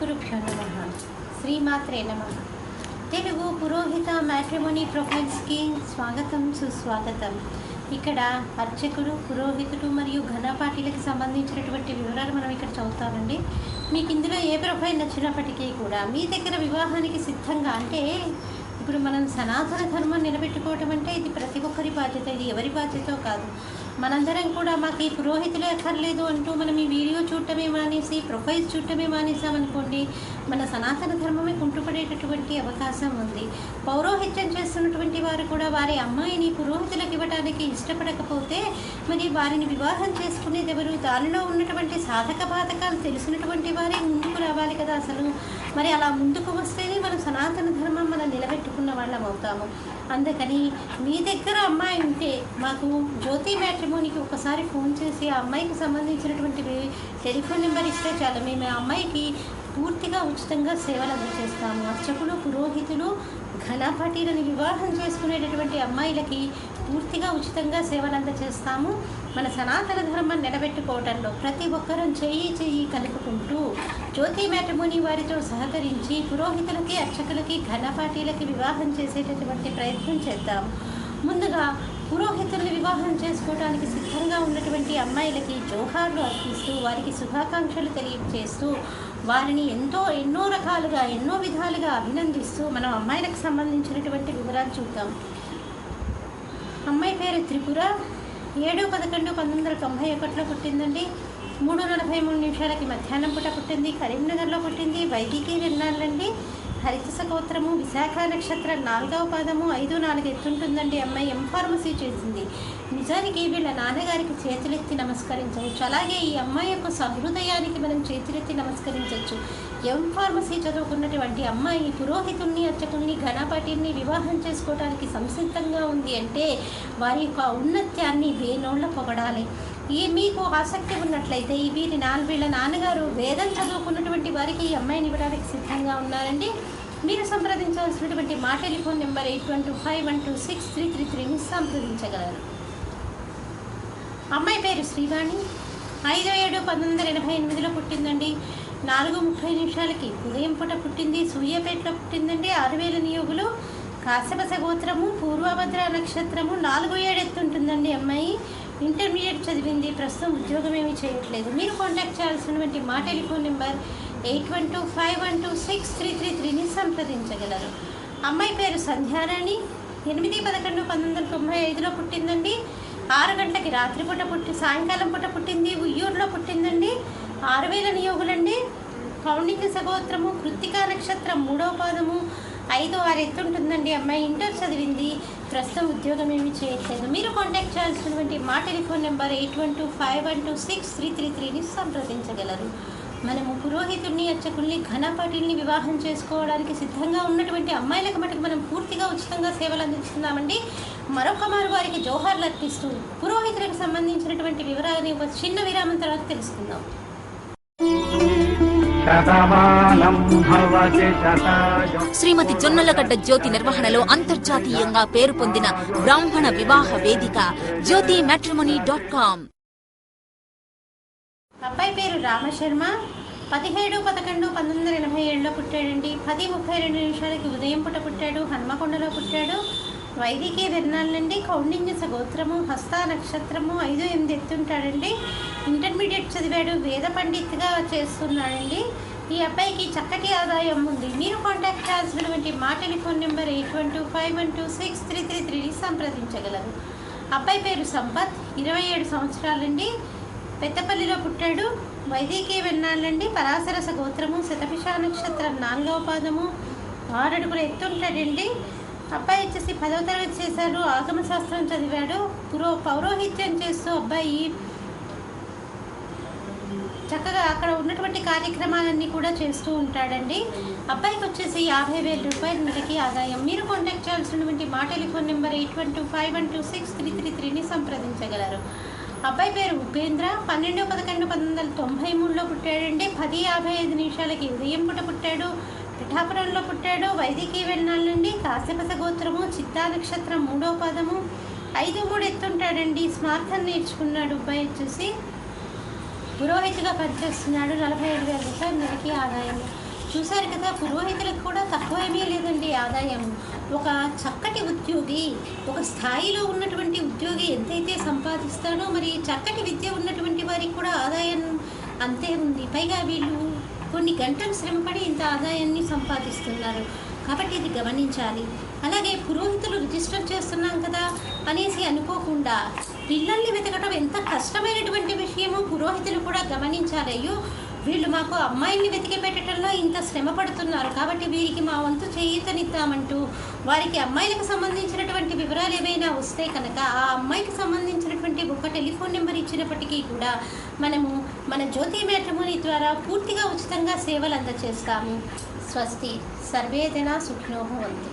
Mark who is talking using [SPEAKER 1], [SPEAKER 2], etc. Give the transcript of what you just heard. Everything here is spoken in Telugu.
[SPEAKER 1] గురుభ్యో నమ. శ్రీమాత్రే నమ. తెలుగు పురోహిత మ్యాట్రిమోనీ ప్రొఫైల్స్కి స్వాగతం సుస్వాగతం. ఇక్కడ అర్చకుడు పురోహితుడు మరియు ఘనపాఠీలకు సంబంధించినటువంటి వివరాలు మనం ఇక్కడ చదువుతామండి. మీకు ఇందులో ఏ ప్రొఫైల్ నచ్చినప్పటికీ కూడా మీ దగ్గర వివాహానికి సిద్ధంగా అంటే ఇప్పుడు మనం సనాతన ధర్మం నిలబెట్టుకోవటం అంటే ఇది ప్రతి ఒక్కరి బాధ్యత ఇది ఎవరి బాధ్యతో కాదు. మనందరం కూడా మాకు ఈ పురోహితులే అక్కర్లేదు అంటూ మనం ఈ వీడియో చూడటమే మానేసి ప్రొఫైల్స్ చూడటమే మానేసామనుకోండి మన సనాతన ధర్మమే కుంటుపడేటటువంటి అవకాశం ఉంది. పౌరోహిత్యం చేస్తున్నటువంటి వారు కూడా వారి అమ్మాయిని పురోహితులకు ఇవ్వడానికి ఇష్టపడకపోతే మరి వారిని వివాహం చేసుకునేది ఎవరు దానిలో ఉన్నటువంటి సాధక బాధకాలు తెలిసినటువంటి వారే ముందుకు రావాలి కదా అసలు. మరి అలా ముందుకు వస్తేనే మనం సనాతన ధర్మం మనం నిలబెట్టుకున్న వాళ్ళం అవుతాము. అందుకని మీ దగ్గర అమ్మాయి ఉంటే మాకు జ్యోతి మ్యాట్రిమోనికి ఒకసారి ఫోన్ చేసి ఆ అమ్మాయికి సంబంధించినటువంటి టెలిఫోన్ నెంబర్ ఇస్తే చాలు. మేము ఆ అమ్మాయికి పూర్తిగా ఉచితంగా సేవలు అందజేస్తాము. అర్చకులు పురోహితులు ఘనపటీలను వివాహం చేసుకునేటటువంటి అమ్మాయిలకి పూర్తిగా ఉచితంగా సేవలు అందజేస్తాము. మన సనాతన ధర్మం నిలబెట్టుకోవడంలో ప్రతి ఒక్కరం చెయ్యి చెయ్యి కలుపుకుంటూ జ్యోతి మ్యాటమోని వారితో సహకరించి పురోహితులకి అర్చకులకి ఘనపాటీలకి వివాహం చేసేటటువంటి ప్రయత్నం చేద్దాం. ముందుగా పురోహితుల్ని వివాహం చేసుకోవడానికి సిద్ధంగా ఉన్నటువంటి అమ్మాయిలకి జోహార్లు అర్పిస్తూ వారికి శుభాకాంక్షలు తెలియజేస్తూ వారిని ఎంతో ఎన్నో రకాలుగా ఎన్నో విధాలుగా అభినందిస్తూ మనం అమ్మాయిలకు సంబంధించినటువంటి వివరాలు చూద్దాం. అమ్మాయి పేరు త్రిపుర. ఏడు పదకొండు పంతొమ్మిది వందల తొంభై ఒకటిలో పుట్టిందండి. మూడు నలభై మూడు నిమిషాలకి మధ్యాహ్నం పూట పుట్టింది. కరీంనగర్లో పుట్టింది. వైదికీ వెళ్ళాలండి హరిత గోత్రము విశాఖ నక్షత్రం నాలుగవ పాదము ఐదు నాలుగు ఎత్తుంటుందండి అమ్మాయి. ఎం ఫార్మసీ చేసింది. నిజానికి వీళ్ళ నాన్నగారికి చేతులెత్తి నమస్కరించవచ్చు. అలాగే ఈ అమ్మాయి యొక్క సహృదయానికి మనం చేతులెత్తి నమస్కరించవచ్చు. ఎం ఫార్మసీ చదువుకున్నటువంటి అమ్మాయి పురోహితుల్ని అర్చకుల్ని ఘనపాటిని వివాహం చేసుకోవడానికి సంసిద్ధంగా ఉంది అంటే వారి యొక్క ఔన్నత్యాన్ని వేనోళ్ళ పొగడాలి. ఈ మీకు ఆసక్తి ఉన్నట్లయితే ఈ వీరి నాన్న వీళ్ళ నాన్నగారు వేదం చదువుకున్నటువంటి వారికి ఈ అమ్మాయిని ఇవ్వడానికి సిద్ధంగా ఉన్నారండి. మీరు సంప్రదించవలసినటువంటి మా telephone number eight one two five one two six three three త్రీని సంప్రదించగలరు. అమ్మాయి పేరు శ్రీవాణి. ఐదు ఏడు పంతొమ్మిది వందల ఎనభై ఎనిమిదిలో పుట్టిందండి. నాలుగు ముప్పై నిమిషాలకి ఉదయం పూట పుట్టింది. సూర్యాపేటలో పుట్టిందండి. ఆరు వేల నియోగులు. కాశ్యపస గోత్రము పూర్వభద్ర నక్షత్రము నాలుగు ఏడెత్తుంటుందండి అమ్మాయి. ఇంటర్మీడియట్ చదివింది. ప్రస్తుతం ఉద్యోగం ఏమీ చేయట్లేదు. మీరు కాంటాక్ట్ చేయాల్సినటువంటి మా telephone number eight one two five one two six three three త్రీని సంప్రదించగలరు. అమ్మాయి పేరు సంధ్యారాణి. ఎనిమిది పదకొండు పంతొమ్మిది వందల తొంభై ఐదులో పుట్టిందండి. ఆరు గంటలకి రాత్రిపూట పుట్టి సాయంకాలం పూట పుట్టింది. ఉయ్యూరులో పుట్టిందండి. ఆరు వేల నియోగులండి. కౌండిక సగోత్రము కృత్తికా నక్షత్రం మూడవ పాదము ఐదు ఆరు ఎత్తుంటుందండి అమ్మాయి ఇంటర్ చదివింది. ప్రస్తుతం ఉద్యోగం ఏమి చేయట్లేదు. మీరు కాంటాక్ట్ చేయాల్సినటువంటి మా telephone number eight one two five one two six three three త్రీని సంప్రదించగలరు. మనము పురోహితుడిని అర్చకుల్ని ఘనపాటిల్ని వివాహం చేసుకోవడానికి సిద్ధంగా ఉన్నటువంటి అమ్మాయిలకు మటుకు మనం పూర్తిగా ఉచితంగా సేవలు అందిస్తున్నామండి. మరొక మారు వారికి జోహార్లు అర్పిస్తూ పురోహితులకు సంబంధించినటువంటి వివరాలని ఒక చిన్న విరామం తర్వాత తెలుసుకుందాం.
[SPEAKER 2] శ్రీమతి జొన్నలగడ్డ జ్యోతి నిర్వహణలో అంతర్జాతీయంగా పేరు పొందిన బ్రాహ్మణ వివాహ వేదిక జ్యోతి మ్యాట్రిమోనీ డాట్ కామ్.
[SPEAKER 1] అబ్బాయి పేరు రామశర్మ. పదిహేడు పదకొండు పంతొమ్మిది వందల ఎనభై ఏడులో పుట్టాడండి. పది ముప్పై రెండు నిమిషాలకి ఉదయం పుట్ట పుట్టాడు. హన్మకొండలో పుట్టాడు. వైదికీయ విరణాలండి కౌండిన్యస గోత్రము హస్త నక్షత్రము ఐదు ఎనిమిది ఎత్తుంటాడండి. ఇంటర్మీడియట్ చదివాడు. వేద పండిత్గా చేస్తున్నాడండి. ఈ అబ్బాయికి చక్కటి ఆదాయం ఉంది. మీరు కాంటాక్ట్ చేయాల్సినటువంటి మా telephone number eight one two five one two six three three త్రీని సంప్రదించగలరు. అబ్బాయి పేరు సంపత్. ఇరవై ఏడు సంవత్సరాలండి. పెద్దపల్లిలో పుట్టాడు. వైదికి వెన్నాళ్ళండి. పరాశరస గోత్రము శతభిష నక్షత్రం నాలుగవ పాదము. ఆరు అడుగులు ఎత్తుంటాడండి. అబ్బాయి వచ్చేసి పదవ తరగతి చేశాడు. ఆగమ శాస్త్రం చదివాడు. పురో పౌరోహిత్యం చేస్తూ అబ్బాయి చక్కగా అక్కడ ఉన్నటువంటి కార్యక్రమాలన్నీ కూడా చేస్తూ ఉంటాడండి. అబ్బాయికి వచ్చేసి యాభై వేల రూపాయల నెలకి ఆదాయం. మీరు కాంటాక్ట్ చేయాల్సినటువంటి మా telephone number eight one two five one two six three three త్రీని సంప్రదించగలరు. అబ్బాయి పేరు ఉపేంద్ర. పన్నెండు పదకొండు పంతొమ్మిది వందల తొంభై మూడులో పుట్టాడండి. పది యాభై ఐదు నిమిషాలకి ఉదయం పుట పుట్టాడు. పిఠాపురంలో పుట్టాడు. వైదికీ వెళ్ళాలండి. కాశ్యపస గోత్రము చిత్తా నక్షత్రం మూడో పదము. ఐదు మూడు ఎత్తుంటాడండి. స్మార్థం నేర్చుకున్నాడు అబ్బాయి వచ్చేసి. పురోహితుగా పనిచేస్తున్నాడు. నలభై ఐదు వేల రూపాయలు నెలకి ఆదాయం చూశారు కదా పురోహితులకు కూడా తక్కువ ఏమీ లేదండి ఆదాయం ఒక చక్కటి ఉద్యోగి ఒక స్థాయిలో ఉన్నటువంటి ఉద్యోగి ఎంతైతే సంపాదిస్తాడో మరి చక్కటి విద్య ఉన్నటువంటి వారికి కూడా ఆదాయం అంతే ఉంది. పైగా వీళ్ళు కొన్ని గంటలు శ్రమపడి ఇంత ఆదాయాన్ని సంపాదిస్తున్నారు. కాబట్టి ఇది గమనించాలి. అలాగే పురోహితులు రిజిస్టర్ చేస్తున్నాం కదా అనేసి అనుకోకుండా పిల్లల్ని వెతకడం ఎంత కష్టమైనటువంటి విషయమో పురోహితులు కూడా గమనించాలయ్యో వీళ్ళు మాకు అమ్మాయిల్ని వెతికి పెట్టడంలో ఇంత శ్రమ పడుతున్నారు. కాబట్టి వీరికి మా వంతు చేయూతనిద్దామంటూ వారికి అమ్మాయిలకు సంబంధించినటువంటి వివరాలు ఏవైనా వస్తే కనుక ఆ అమ్మాయికి సంబంధించినటువంటి ఒక టెలిఫోన్ నెంబర్ ఇచ్చినప్పటికీ కూడా మనము మన జ్యోతి మ్యాట్రిమోని ద్వారా పూర్తిగా ఉచితంగా సేవలు అందజేస్తాము స్వస్తి. సర్వేదన సుఖినోభవంతు